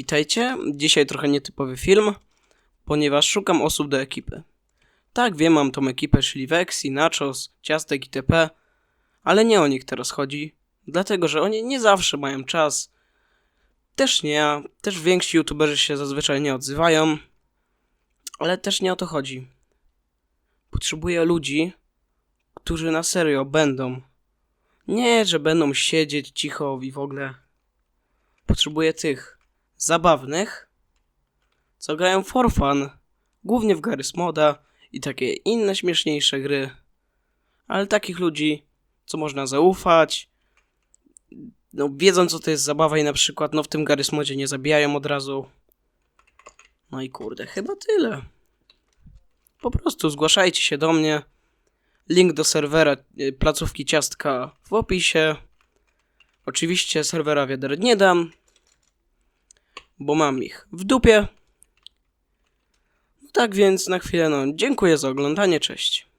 Witajcie. Dzisiaj trochę nietypowy film, ponieważ szukam osób do ekipy. Tak, wiem, mam tą ekipę, Vexi, Nachos, Ciastek itp., ale nie o nich teraz chodzi, dlatego że oni nie zawsze mają czas. Też nie ja, też więksi youtuberzy się zazwyczaj nie odzywają, ale też nie o to chodzi. Potrzebuję ludzi, którzy na serio będą. Nie, że będą siedzieć cicho i w ogóle. Potrzebuję tych zabawnych, co grają for fun, głównie w Garry's Moda i takie inne śmieszniejsze gry. Ale takich ludzi, co można zaufać, no wiedzą co to jest zabawa i na przykład no w tym Garry's Modzie nie zabijają od razu. No i kurde, chyba tyle. Po prostu zgłaszajcie się do mnie. Link do serwera y, placówki ciastka w opisie. Oczywiście serwera wiader nie dam, bo mam ich w dupie. No tak więc na chwilę, no dziękuję za oglądanie, cześć.